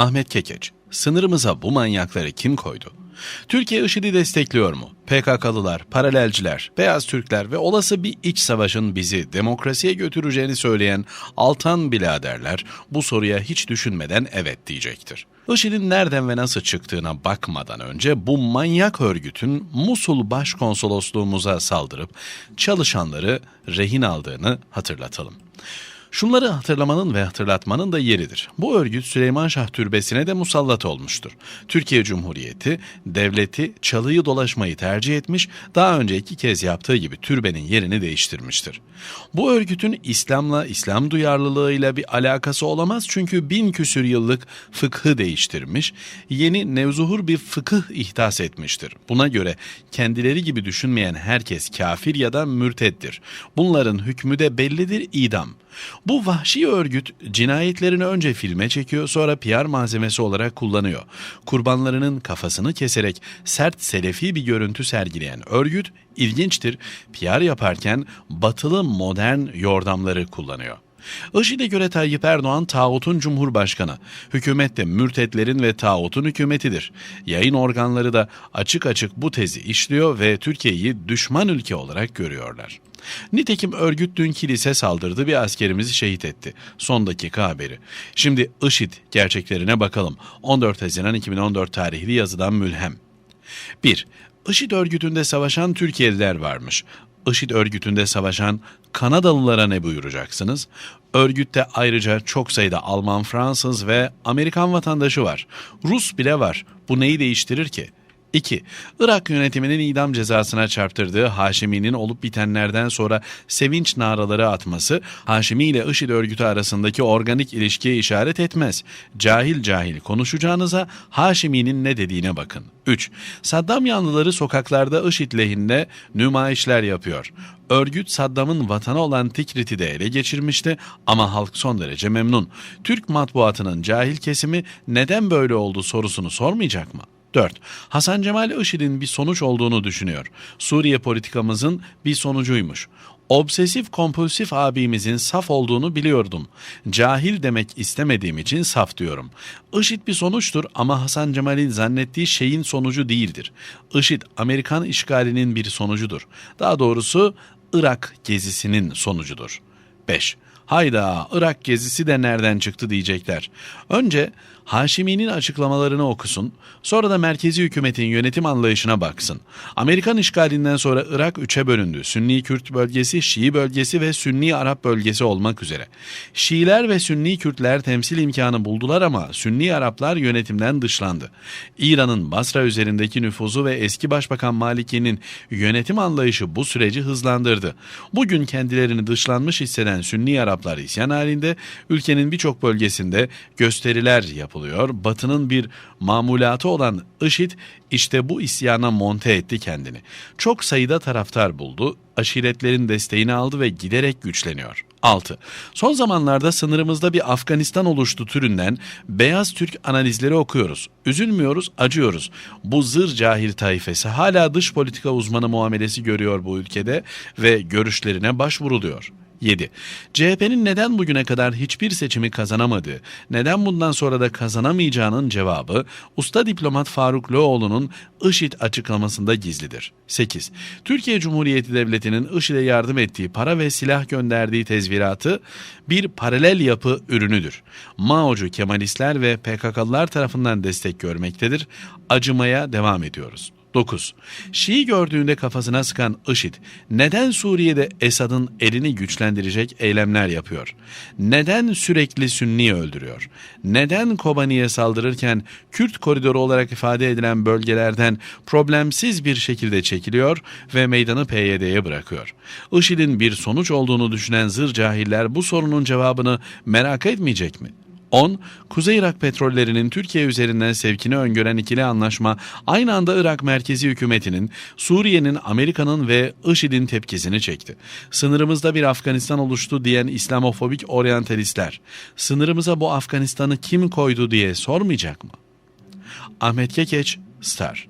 Ahmet Kekeç, sınırımıza bu manyakları kim koydu? Türkiye IŞİD'i destekliyor mu? PKK'lılar, paralelciler, beyaz Türkler ve olası bir iç savaşın bizi demokrasiye götüreceğini söyleyen Altan biladerler bu soruya hiç düşünmeden evet diyecektir. IŞİD'in nereden ve nasıl çıktığına bakmadan önce bu manyak örgütün Musul Başkonsolosluğumuza saldırıp çalışanları rehin aldığını hatırlatalım. Şunları hatırlamanın ve hatırlatmanın da yeridir. Bu örgüt Süleyman Şah Türbesi'ne de musallat olmuştur. Türkiye Cumhuriyeti, devleti çalıyı dolaşmayı tercih etmiş, daha önce iki kez yaptığı gibi türbenin yerini değiştirmiştir. Bu örgütün İslam'la, İslam duyarlılığıyla bir alakası olamaz çünkü bin küsür yıllık fıkhı değiştirmiş, yeni nevzuhur bir fıkıh ihdas etmiştir. Buna göre kendileri gibi düşünmeyen herkes kafir ya da mürteddir. Bunların hükmü de bellidir idam. Bu vahşi örgüt cinayetlerini önce filme çekiyor sonra PR malzemesi olarak kullanıyor. Kurbanlarının kafasını keserek sert selefi bir görüntü sergileyen örgüt ilginçtir PR yaparken batılı modern yordamları kullanıyor. IŞİD'e göre Tayyip Erdoğan tağutun cumhurbaşkanı. Hükümet de mürtetlerin ve tağutun hükümetidir. Yayın organları da açık açık bu tezi işliyor ve Türkiye'yi düşman ülke olarak görüyorlar. Nitekim örgüt dün kilise saldırdı bir askerimizi şehit etti. Son dakika haberi. Şimdi IŞİD gerçeklerine bakalım. 14 Haziran 2014 tarihli yazıdan mülhem. 1. IŞİD örgütünde savaşan Türkiye'liler varmış. IŞİD örgütünde savaşan Kanadalılara ne buyuracaksınız? Örgütte ayrıca çok sayıda Alman, Fransız ve Amerikan vatandaşı var. Rus bile var. Bu neyi değiştirir ki? 2. Irak yönetiminin idam cezasına çarptırdığı Haşimi'nin olup bitenlerden sonra sevinç naraları atması Haşimi ile IŞİD örgütü arasındaki organik ilişkiye işaret etmez. Cahil cahil konuşacağınıza Haşimi'nin ne dediğine bakın. 3. Saddam yanlıları sokaklarda IŞİD lehinde nümayişler yapıyor. Örgüt Saddam'ın vatanı olan Tikrit'i de ele geçirmişti ama halk son derece memnun. Türk matbuatının cahil kesimi neden böyle oldu sorusunu sormayacak mı? 4. Hasan Cemal IŞİD'in bir sonuç olduğunu düşünüyor. Suriye politikamızın bir sonucuymuş. Obsesif kompulsif abimizin saf olduğunu biliyordum. Cahil demek istemediğim için saf diyorum. IŞİD bir sonuçtur ama Hasan Cemal'in zannettiği şeyin sonucu değildir. IŞİD Amerikan işgalinin bir sonucudur. Daha doğrusu Irak gezisinin sonucudur. 5. Hayda Irak gezisi de nereden çıktı diyecekler. Önce Haşimi'nin açıklamalarını okusun, sonra da merkezi hükümetin yönetim anlayışına baksın. Amerikan işgalinden sonra Irak üçe bölündü. Sünni Kürt bölgesi, Şii bölgesi ve Sünni Arap bölgesi olmak üzere. Şiiler ve Sünni Kürtler temsil imkanı buldular ama Sünni Araplar yönetimden dışlandı. İran'ın Basra üzerindeki nüfuzu ve eski Başbakan Maliki'nin yönetim anlayışı bu süreci hızlandırdı. Bugün kendilerini dışlanmış hisseden Sünni Araplar isyan halinde ülkenin birçok bölgesinde gösteriler yapılıyor. Batı'nın bir mamulatı olan IŞİD işte bu isyana monte etti kendini. Çok sayıda taraftar buldu, aşiretlerin desteğini aldı ve giderek güçleniyor. 6. Son zamanlarda sınırımızda bir Afganistan oluştu türünden beyaz Türk analizleri okuyoruz. Üzülmüyoruz, acıyoruz. Bu zır cahil taifesi hala dış politika uzmanı muamelesi görüyor bu ülkede ve görüşlerine başvuruluyor. 7. CHP'nin neden bugüne kadar hiçbir seçimi kazanamadığı, neden bundan sonra da kazanamayacağının cevabı usta diplomat Faruk Loğlu'nun IŞİD açıklamasında gizlidir. 8. Türkiye Cumhuriyeti Devleti'nin IŞİD'e yardım ettiği para ve silah gönderdiği tezviratı bir paralel yapı ürünüdür. Mao'cu Kemalistler ve PKK'lılar tarafından destek görmektedir. Acımaya devam ediyoruz. 9. Şii gördüğünde kafasına sıkan IŞİD neden Suriye'de Esad'ın elini güçlendirecek eylemler yapıyor? Neden sürekli Sünni öldürüyor? Neden Kobani'ye saldırırken Kürt koridoru olarak ifade edilen bölgelerden problemsiz bir şekilde çekiliyor ve meydanı PYD'ye bırakıyor? IŞİD'in bir sonuç olduğunu düşünen zır cahiller bu sorunun cevabını merak etmeyecek mi? 10. Kuzey Irak petrollerinin Türkiye üzerinden sevkini öngören ikili anlaşma aynı anda Irak merkezi hükümetinin, Suriye'nin, Amerika'nın ve IŞİD'in tepkisini çekti. Sınırımızda bir Afganistan oluştu diyen İslamofobik oryantalistler, sınırımıza bu Afganistan'ı kim koydu diye sormayacak mı? Ahmet Kekeç, Star